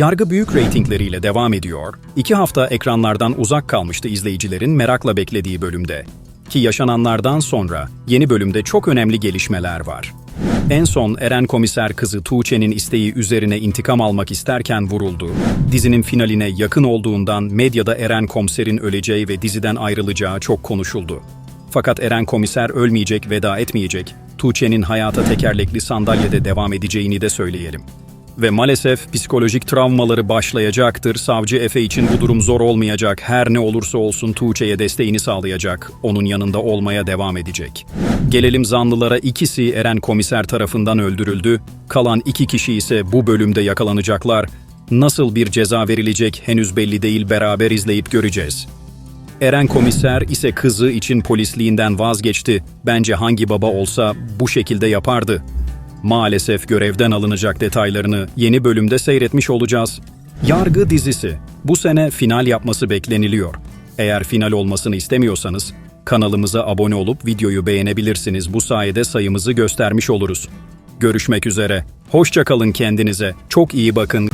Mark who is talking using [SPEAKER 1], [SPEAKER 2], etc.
[SPEAKER 1] Yargı büyük reytingleriyle devam ediyor. İki hafta ekranlardan uzak kalmıştı izleyicilerin merakla beklediği bölümde. Ki yaşananlardan sonra yeni bölümde çok önemli gelişmeler var. En son Eren komiser kızı Tuğçe'nin isteği üzerine intikam almak isterken vuruldu. Dizinin finaline yakın olduğundan medyada Eren komiserin öleceği ve diziden ayrılacağı çok konuşuldu. Fakat Eren komiser ölmeyecek, veda etmeyecek. Tuğçe'nin hayata tekerlekli sandalyede devam edeceğini de söyleyelim. Ve maalesef psikolojik travmaları başlayacaktır. Savcı Efe için bu durum zor olmayacak. Her ne olursa olsun Tuğçe'ye desteğini sağlayacak. Onun yanında olmaya devam edecek. Gelelim zanlılara ikisi Eren komiser tarafından öldürüldü. Kalan iki kişi ise bu bölümde yakalanacaklar. Nasıl bir ceza verilecek henüz belli değil beraber izleyip göreceğiz. Eren komiser ise kızı için polisliğinden vazgeçti. Bence hangi baba olsa bu şekilde yapardı. Maalesef görevden alınacak detaylarını yeni bölümde seyretmiş olacağız. Yargı dizisi bu sene final yapması bekleniliyor. Eğer final olmasını istemiyorsanız kanalımıza abone olup videoyu beğenebilirsiniz. Bu sayede sayımızı göstermiş oluruz. Görüşmek üzere. Hoşça kalın kendinize. Çok iyi bakın.